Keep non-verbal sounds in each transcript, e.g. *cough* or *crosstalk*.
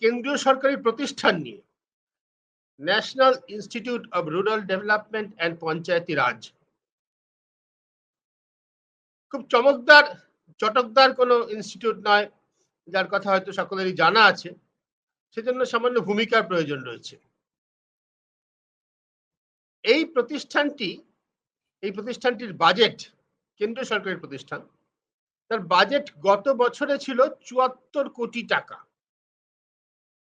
কেন্দ্রীয় সরকারি প্রতিষ্ঠান নিয়ে? National institute of rural development and Panchayati Raj. খুব চমকদার, চটকদার কোনো ইনস্টিটিউট নয়, যার কথা হয়তো সকলেরই জানা আছে। সেজন্য সামান্য ভূমিকার প্রয়োজন রয়েছে। এই প্রতিষ্ঠানটি, এই প্রতিষ্ঠানটির বাজেট, কেন্দ্রীয় সরকারের প্রতিষ্ঠান, তার বাজেট গত বছরে ছিল চুয়াত্তর কোটি টাকা।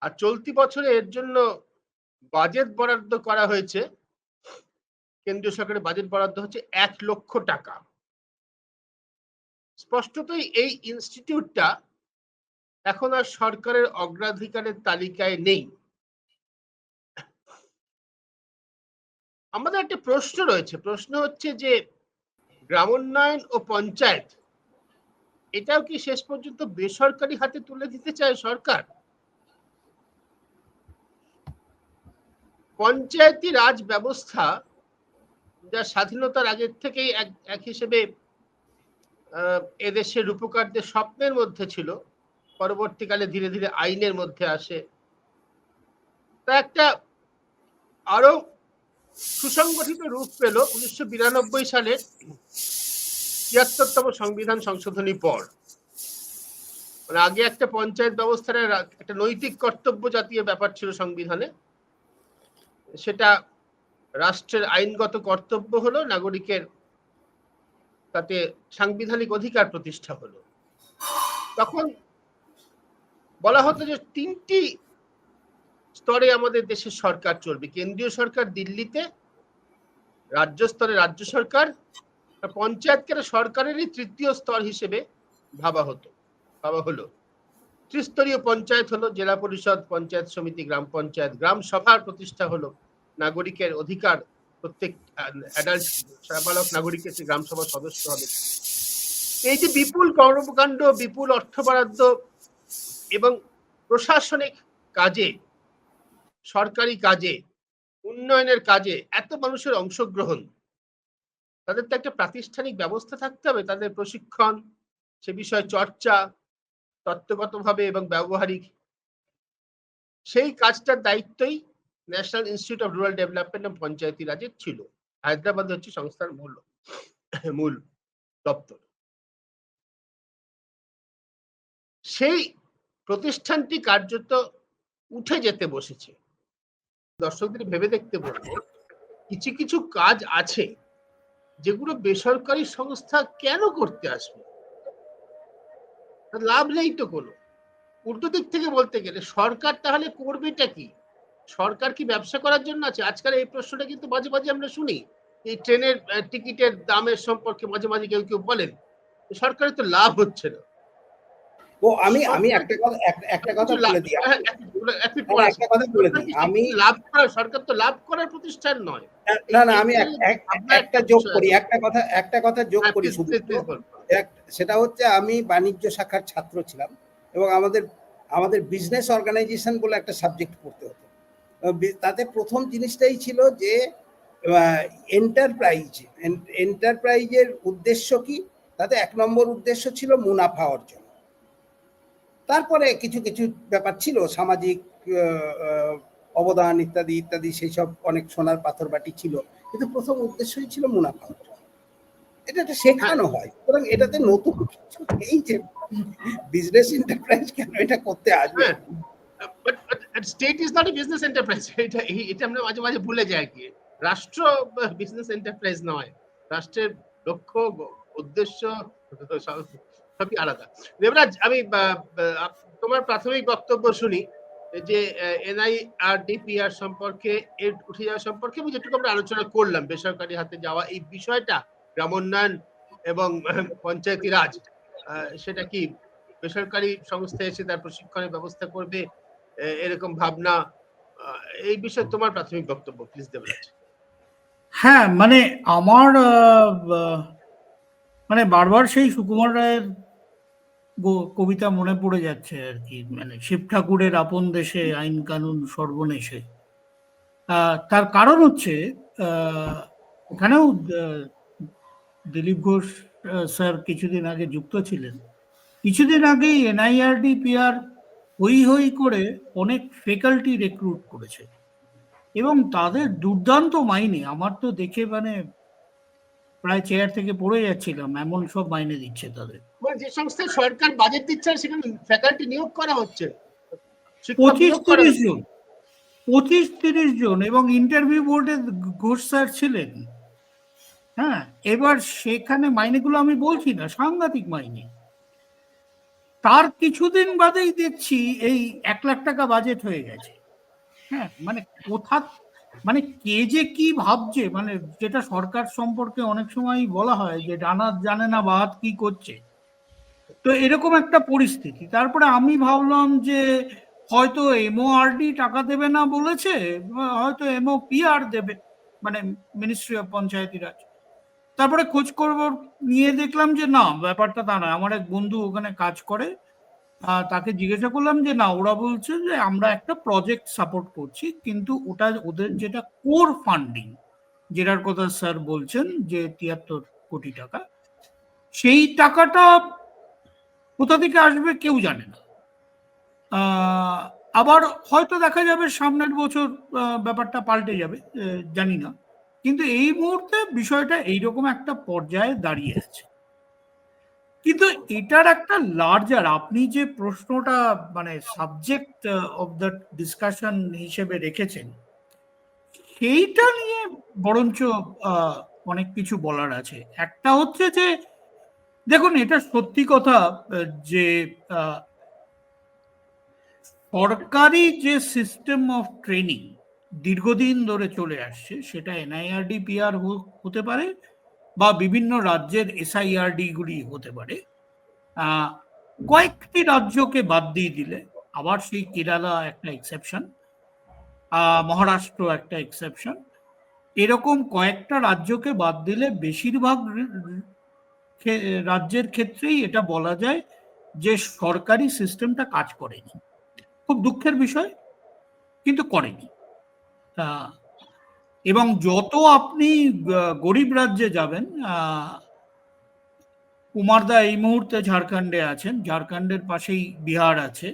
আর চলতি বছরে এর জন্য বাজেট বরাদ্দ করা হয়েছে, কেন্দ্রীয় সরকারের বাজেট বরাদ্দ হচ্ছে এক লক্ষ টাকা। স্পষ্টতই এই ইনস্টিটিউটটা এখন আর সরকারের অগ্রাধিকারের তালিকায় নেই। আমাদের একটা প্রশ্ন রয়েছে, প্রশ্ন হচ্ছে যে গ্রামোন্নয়ন ও পঞ্চায়েত, এটাও কি শেষ পর্যন্ত বেসরকারি হাতে তুলে দিতে চায় সরকার? পঞ্চায়েতি রাজ ব্যবস্থা যা স্বাধীনতার আগের থেকেই এক এক হিসেবে এদেশের রূপকারদের স্বপ্নের মধ্যে ছিল, পরবর্তীকালে ধীরে ধীরে আইনের মধ্যে আসে। তা একটা আরও সুসংগঠিত রূপ পেল উনিশশো বিরানব্বই সালের তিয়াত্তরতম সংবিধান সংশোধনী পর। মানে আগে একটা পঞ্চায়েত ব্যবস্থার একটা নৈতিক কর্তব্য জাতীয় ব্যাপার ছিল সংবিধানে। সেটা রাষ্ট্রের আইনগত কর্তব্য হলো, নাগরিকের তাতে সাংবিধানিক অধিকার প্রতিষ্ঠা হলো। তখন বলা হতো যে তিনটি স্তরে আমাদের দেশের সরকার চলবে। কেন্দ্রীয় সরকার দিল্লিতে, রাজ্য স্তরে রাজ্য সরকার পঞ্চায়েতকে সরকারেরই তৃতীয় স্তর হিসেবে ভাবা হতো, ভাবা হলো। ত্রিস্তরীয় পঞ্চায়েত হলো, জেলা পরিষদ, পঞ্চায়েত সমিতি, গ্রাম পঞ্চায়েত, গ্রাম সভার প্রতিষ্ঠা হলো। নাগরিকের অধিকার, প্রত্যেক অ্যাডাল্ট নাগরিকের গ্রাম সভার সদস্য হবে। এই যে বিপুল কর্মকাণ্ড, বিপুল অর্থ বরাদ্দ এবং প্রশাসনিক কাজে, সরকারি কাজে, উন্নয়নের কাজে এত মানুষের অংশগ্রহণ, তাদের তো একটা প্রাতিষ্ঠানিক ব্যবস্থা থাকতে হবে, তাদের প্রশিক্ষণ, সে বিষয়ে চর্চা, তত্ত্বগতভাবে এবং ব্যবহারিক। সেই কাজটার দায়িত্বই national institute of rural development এবং পঞ্চায়েতি রাজের ছিল। হায়দ্রাবাদ হচ্ছে সংস্থার মূল মূল দপ্তর। সেই প্রতিষ্ঠানটি কার্যত উঠে যেতে বসেছে। দর্শকদের ভেবে দেখতে বলব, কিছু কিছু কাজ আছে যেগুলো বেসরকারি সংস্থা কেন করতে আসবে? লাভ নেই তো কোনো। উল্টো দিক থেকে বলতে গেলে সরকার তাহলে করবেটা কি? সরকার কি ব্যবসা করার জন্য আছে? আজকাল এই প্রশ্নটা কিন্তু মাঝে মাঝে আমরা শুনি। এই ট্রেনের টিকিটের দামের সম্পর্কে মাঝে মাঝে কেউ কেউ বলেন। সরকারের তো লাভ হচ্ছে না। ও আমি আমি একটা কথা একটা কথা বলে দিই একটা কথা বলে দিই। আমি লাভ করা সরকার তো লাভ করার প্রতিষ্ঠান নয়। না না আমি একটা যোগ করি একটা কথা একটা কথা যোগ করি শুধু। সেটা হচ্ছে আমি বাণিজ্য শাখার ছাত্র ছিলাম এবং আমাদের আমাদের বিজনেস অর্গানাইজেশন বলে একটা সাবজেক্ট পড়তে হতো। তাতে প্রথম জিনিসটাই ছিল যে এন্টারপ্রাইজ এন্টারপ্রাইজের উদ্দেশ্য কি? তাতে এক নম্বর উদ্দেশ্য ছিল মুনাফা অর্জন। তারপরে কিছু কিছু ব্যাপার ছিল, সামাজিক অবদান ইত্যাদি ইত্যাদি সেই সব অনেক সোনার পাথর বাটি ছিল। কিন্তু প্রথম উদ্দেশ্যই ছিল মুনাফা অর্জন। এটা একটা শেখানো হয়। সুতরাং এটাতে নতুন কিছু এই যে বিজনেস এন্টারপ্রাইজ কেন এটা করতে আসবে? State is not a business enterprise এটা এটা আমরা মাঝে মাঝে ভুলে যাই কি। রাষ্ট্র বিজনেস এন্টারপ্রাইজ নয়। রাষ্ট্রের লক্ষ্য উদ্দেশ্য সবই আলাদা। দেবরাজ, আমি তোমার প্রাথমিক বক্তব্য শুনি, যে এনআইআরডিপিআর সম্পর্কে, এর উঠে যাওয়া সম্পর্কে আমি যেটুকু আমরা আলোচনা করলাম, বেসরকারি হাতে যাওয়া এই বিষয়টা, গ্রামোন্নয়ন এবং পঞ্চায়েতি রাজ সেটা কি বেসরকারি সংস্থা এসে তার প্রশিক্ষণের ব্যবস্থা করবে এরকম ভাবনা এই বিষয়ে তোমার প্রাথমিক বক্তব্য প্লিজ দেবরাজ। হ্যাঁ মানে আমার মানে বারবার সেই সুকুমার রায়ের কবিতা মনে পড়ে যাচ্ছে আর কি। মানে শিব ঠাকুরের আপন দেশে আইন কানুন সর্বনেশে। তার কারণ হচ্ছে এখানেও দিলীপ ঘোষ স্যার কিছুদিন আগে যুক্ত ছিলেন। কিছুদিন আগেই এনআইআরডি, পিআর হই হই করে অনেক ফ্যাকাল্টি রেক্রুট করেছে। এবং তাদের দুর্দান্ত মাইনে আমার তো দেখে মানে প্রায় চেয়ার থেকে পড়ে যাচ্ছিলাম এমন সব মাইনে দিচ্ছে তাদের। মানে যে সংস্থায় সরকার বাজেট দিচ্ছে সেখানে ফ্যাকাল্টি নিয়োগ করা হচ্ছে। পঁচিশ তিরিশ জন পঁচিশ তিরিশ জন এবং ইন্টারভিউ বোর্ডে ঘোষ স্যার ছিলেন। হ্যাঁ এবার সেখানে মাইনেগুলো আমি বলছি না সাংঘাতিক মাইনে। তার কিছুদিন বাদেই দেখছি এই এক লাখ টাকা বাজেট হয়ে গেছে। হ্যাঁ মানে কোথা মানে কে যে কি ভাবছে মানে যেটা সরকার সম্পর্কে অনেক সময় বলা হয় যে ডানা জানে না বাদ কি করছে। তো এরকম একটা পরিস্থিতি। তারপরে আমি ভাবলাম যে হয়তো এমওআরডি টাকা দেবে না বলেছে হয়তো এমও পিআর দেবে মানে মিনিস্ট্রি অফ পঞ্চায়েতি রাজ তারপরে খোঁজ করব নিয়ে দেখলাম যে না, ব্যাপারটা তা নয়। আমার এক বন্ধু ওখানে কাজ করে তাকে জিজ্ঞাসা করলাম যে না, ওরা বলছে যে আমরা একটা প্রজেক্ট সাপোর্ট করছি, কিন্তু ওটা ওদের যেটা কোর ফান্ডিং যেটার কথা স্যার বলছেন যে তিয়াত্তর কোটি টাকা, সেই টাকাটা কোথা থেকে আসবে কেউ জানে না। আবার হয়তো দেখা যাবে সামনের বছর ব্যাপারটা পাল্টে যাবে জানি না। কিন্তু এই মুহূর্তে বিষয়টা এইরকম একটা পর্যায়ে দাঁড়িয়ে আছে। কিন্তু এটার একটা লার্জার আপনি যে প্রশ্নটা মানে সাবজেক্ট অফ দ্য ডিসকাশন হিসেবে রেখেছেন সেইটা নিয়ে বরঞ্চ অনেক কিছু বলার আছে। একটা হচ্ছে যে দেখুন এটা সত্যি কথা যে আহ, সরকারি যে সিস্টেম অফ ট্রেনিং দীর্ঘদিন ধরে চলে আসছে, সেটা এনআইআরডি পিআর হতে পারে বা বিভিন্ন রাজ্যের এসআইআরডি গুলি হতে পারে। কয়েকটি রাজ্যকে বাদ দিয়ে দিলে, আবার সেই কেরালা একটা এক্সেপশন মহারাষ্ট্র একটা এক্সেপশন এরকম কয়েকটা রাজ্যকে বাদ দিলে বেশিরভাগ রাজ্যের ক্ষেত্রেই এটা বলা যায় যে সরকারি সিস্টেমটা কাজ করেনি। খুব দুঃখের বিষয়, কিন্তু করেনি। এবং যত আপনি গরিব রাজ্যে যাবেন কুমারদা এই মুহূর্তে ঝাড়খণ্ডে আছেন, ঝাড়খণ্ডের পাশেই বিহার আছে,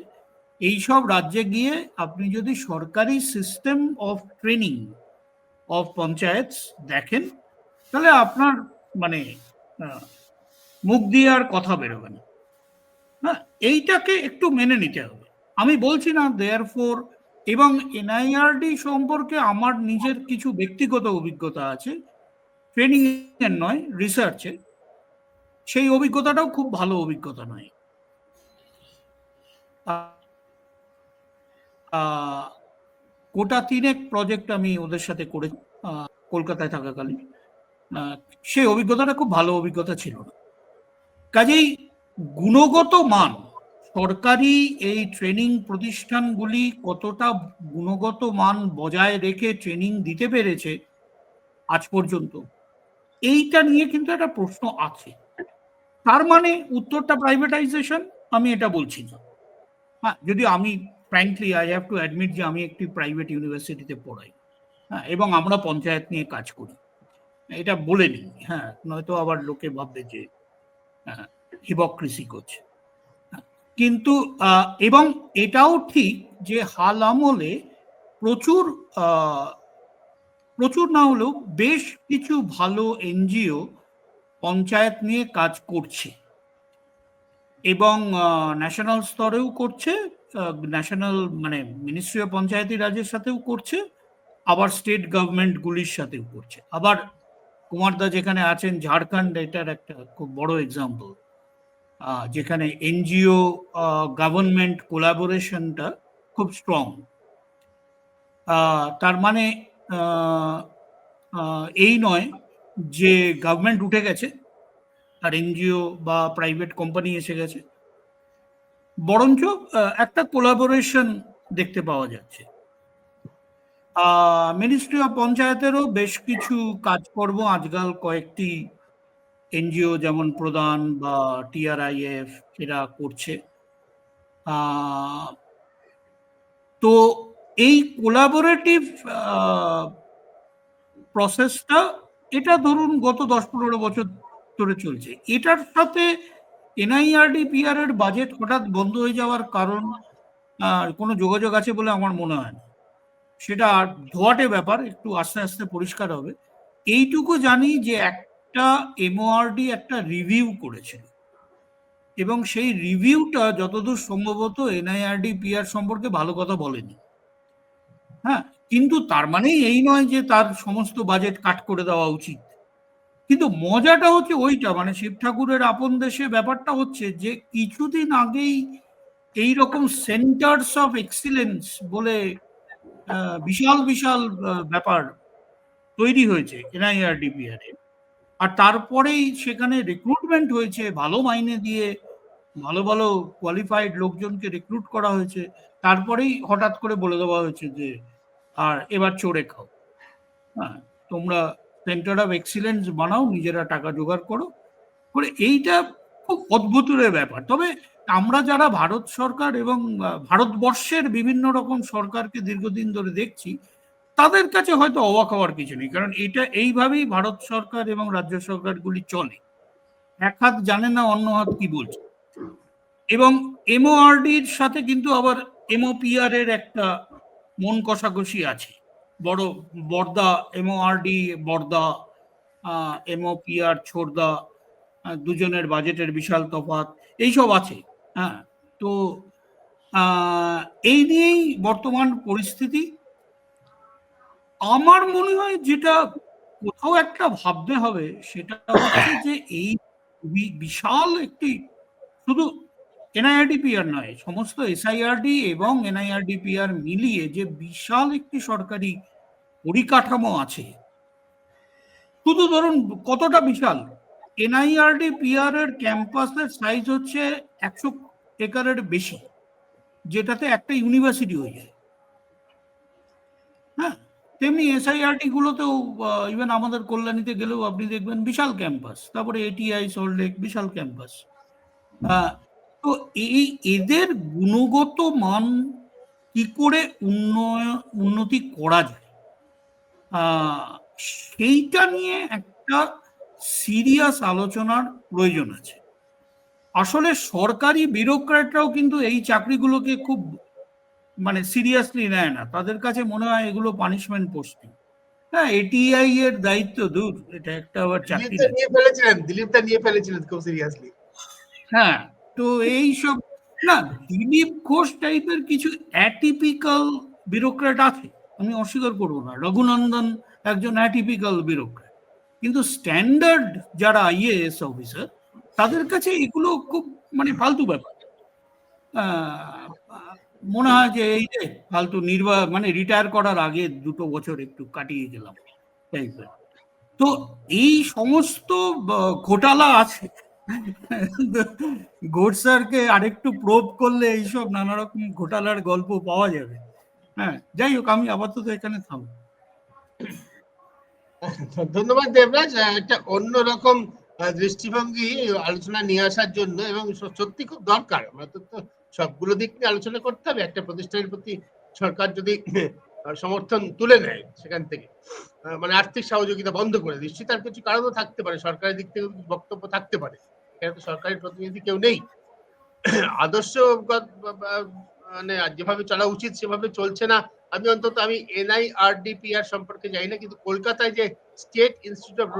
এই সব রাজ্যে গিয়ে আপনি যদি সরকারি system of training of panchayat দেখেন, তাহলে আপনার মানে মুখ দিয়ে আর কথা বেরোবে না। হ্যাঁ এইটাকে একটু মেনে নিতে হবে। আমি বলছি না দেয়ার ফোর এবং এনআইআরডি সম্পর্কে আমার নিজের কিছু ব্যক্তিগত অভিজ্ঞতা আছে ট্রেনিং এর নয় রিসার্চে সেই অভিজ্ঞতাটাও খুব ভালো অভিজ্ঞতা নয়। গোটা তিনেক প্রজেক্ট আমি ওদের সাথে করে কলকাতায় থাকাকালীন। সেই অভিজ্ঞতাটা খুব ভালো অভিজ্ঞতা ছিল না। কাজেই গুণগত মান সরকারি এই ট্রেনিং প্রতিষ্ঠানগুলি কতটা গুণগত মান বজায় রেখে ট্রেনিং দিতে পেরেছে আজ পর্যন্ত? এইটা নিয়ে কিন্তু একটা প্রশ্ন আছে। তার মানে উত্তরটা প্রাইভেটাইজেশন আমি এটা বলছি না। হ্যাঁ যদি আমি frankly I have to admit যে আমি একটি প্রাইভেট ইউনিভার্সিটিতে পড়াই। হ্যাঁ এবং আমরা পঞ্চায়েত নিয়ে কাজ করি। এটা বলে নিই। হ্যাঁ নয়তো আবার লোকে ভাববে যে হিপক্রিসি করছে। হ্যাঁ, কিন্তু এবং এটাও ঠিক যে হাল আমলে প্রচুর প্রচুর না হলেও বেশ কিছু ভালো এনজিও পঞ্চায়েত নিয়ে কাজ করছে। এবং ন্যাশনাল স্তরেও করছে ন্যাশনাল মানে মিনিস্ট্রি অফ পঞ্চায়েতি রাজের সাথেও করছে, আবার স্টেট গভর্নমেন্টগুলির সাথেও করছে। আবার কুমারদা যেখানে আছেন, ঝাড়খণ্ড, এটার একটা খুব বড় এক্সাম্পল যেখানে এনজিও গভর্নমেন্ট কোলাবোরেশনটা খুব স্ট্রং তার মানে এই নয় যে গভর্নমেন্ট উঠে গেছে, আর এনজিও বা প্রাইভেট কোম্পানি এসে গেছে। বরঞ্চ একটা কোলাবোরেশন দেখতে পাওয়া যাচ্ছে। মিনিস্ট্রি অফ পঞ্চায়েতেরও বেশ কিছু কাজকর্ম আজকাল কয়েকটি এনজিও যেমন প্রদান বা টিআরআইএফ এরা করছে। তো এই কোলাবোরেটিভ প্রসেসটা এটা ধরুন গত দশ পনেরো বছর ধরে চলছে। এটার সাথে এনআইআরডি পিআর এর বাজেট হঠাৎ বন্ধ হয়ে যাওয়ার কারণ কোনো যোগাযোগ আছে বলে আমার মনে হয় না। সেটা ধোয়াটে ব্যাপার, একটু আস্তে আস্তে পরিষ্কার হবে। এইটুকু জানি যে একটা এমওআরডি একটা রিভিউ করেছিল। এবং সেই রিভিউটা যতদূর সম্ভবত এনআইআরডি পিআর সম্পর্কে ভালো কথা বলেনি। হ্যাঁ কিন্তু তার মানে এই নয় যে তার সমস্ত বাজেট কাট করে দেওয়া উচিত। কিন্তু মজাটা হচ্ছে ওইটা মানে শিব ঠাকুরের আপন দেশে ব্যাপারটা হচ্ছে যে কিছুদিন আগেই এই রকম সেন্টার্স অফ এক্সিলেন্স বলে বিশাল বিশাল ব্যাপার তৈরি হয়েছে এনআইআরডি এনআইআরডিপিআর এ আর তারপরেই সেখানে রিক্রুটমেন্ট হয়েছে, ভালো মাইনে দিয়ে, ভালো ভালো কোয়ালিফাইড লোকজনকে রিক্রুট করা হয়েছে। তারপরেই হঠাৎ করে বলে দেওয়া হয়েছে যে, আর এবার চড়ে খাও। হ্যাঁ তোমরা সেন্টার অফ এক্সিলেন্স বানাও, নিজেরা টাকা জোগাড় করো। করে এইটা খুব অদ্ভুতের ব্যাপার। তবে আমরা যারা ভারত সরকার এবং ভারতবর্ষের বিভিন্ন রকম সরকারকে দীর্ঘদিন ধরে দেখছি তাদের কাছে হয়তো অবাক হওয়ার কিছু নেই, কারণ এটা এইভাবেই ভারত সরকার এবং রাজ্য সরকারগুলি চলে। এক হাত জানে না, অন্য হাত কি বলছে। এবং এমওআরডির সাথে কিন্তু আবার এমওপিআর এর একটা মন কষাকষি আছে। বড় বর্দা এমওআরডি, বর্দা এমওপিআর ছোড়দা দুজনের বাজেটের বিশাল তফাৎ, এইসব আছে হ্যাঁ। তো এই নিয়েই বর্তমান পরিস্থিতি। আমার মনে হয় যেটা কোথাও একটা ভাবতে হবে, সেটা হচ্ছে যে এই বিশাল একটি শুধু এনআইআরডিপিআর নয়, সমস্ত এসআইআরডি এবং এনআইআরডিপিআর মিলিয়ে যে বিশাল একটি সরকারি পরিকাঠামো আছে। শুধু ধরুন কতটা বিশাল? এনআইআরডি পিআর এর ক্যাম্পাসের সাইজ হচ্ছে একশো একরের বেশি, যেটাতে একটা ইউনিভার্সিটি হয়ে যায়। তেমনি এসআইআরটি গুলোতেও ইভেন আমাদের কল্যাণীতে গেলেও আপনি দেখবেন বিশাল ক্যাম্পাস। তারপরে এটিআই সল্টলেক বিশাল ক্যাম্পাস। তো এই এদের গুণগত মান কি করে উন্নয়ন উন্নতি করা যায়? সেইটা নিয়ে একটা সিরিয়াস আলোচনার প্রয়োজন আছে। আসলে সরকারি ব্যুরোক্র্যাটরাও কিন্তু এই চাকরিগুলোকে খুব মানে সিরিয়াসলি নেয় না। তাদের কাছে মনে হয় এগুলো পানিশমেন্ট পোস্টিং হ্যাঁ এটিআই এর দায়িত্ব দূর। এটা একটা আবার চাকরি নিয়ে ফেলেছিলেন। দিলীপ দা নিয়ে ফেলেছিলেন খুব সিরিয়াসলি হ্যাঁ তো এই সব না দিলীপ ঘোষ টাইপের কিছু অ্যাটিপিক্যাল ব্যুরোক্র্যাট আছে। আমি অস্বীকার করব না। রঘুনন্দন একজন অ্যাটিপিক্যাল ব্যুরোক্র্যাট কিন্তু স্ট্যান্ডার্ড যারা আইএএস অফিসার তাদের কাছে এগুলো খুব মানে ফালতু ব্যাপার। মনে হয় যে এই যে ফালতু নির্বাহ মানে রিটায়ার করার আগে দুটো বছর একটু কাটিয়ে গেলাম তো এই সমস্ত ঘোটালা আছে। গোডসারকে আরেকটু প্রোভ করলে এইসব নানা রকম ঘোটালার গল্প পাওয়া যাবে। হ্যাঁ যাই হোক, আমি আপাতত এখানে থামবো ধন্যবাদ দেবরাজ। একটা অন্যরকম দৃষ্টিভঙ্গি আলোচনা নিয়ে আসার জন্য এবং সত্যি খুব দরকার। আমাদের তো সবগুলো দিক নিয়ে আলোচনা করতে হবে। একটা প্রতিষ্ঠানের প্রতি সরকার যদি *clears throat* সমর্থন তুলে নেয় সেখান থেকে মানে আর্থিক সহযোগিতা বন্ধ করে নিশ্চয়ই তার কিছু কারণও থাকতে পারে, সরকারের দিক থেকে বক্তব্য থাকতে পারে। এখানে তো সরকারি প্রতিনিধি কেউ নেই। *clears throat* আদর্শ মানে যেভাবে চলা উচিত সেভাবে চলছে না। আমি অন্তত, আমি এনআইআরডিপিআর সম্পর্কে জানি না, কিন্তু কলকাতায় যে স্টেট ইনস্টিটিউট অফ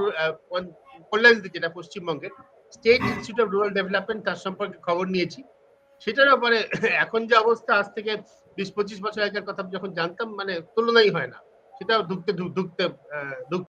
কল্যাণীতে যেটা পশ্চিমবঙ্গের, state institute of rural development তার সম্পর্কে খবর নিয়েছি। সেটার ব্যাপারে এখন যে অবস্থা আজ থেকে বিশ পঁচিশ বছর আগের কথা যখন জানতাম মানে তুলনাই হয় না। সেটা ঢুকতে ঢুকতে আহ, ঢুক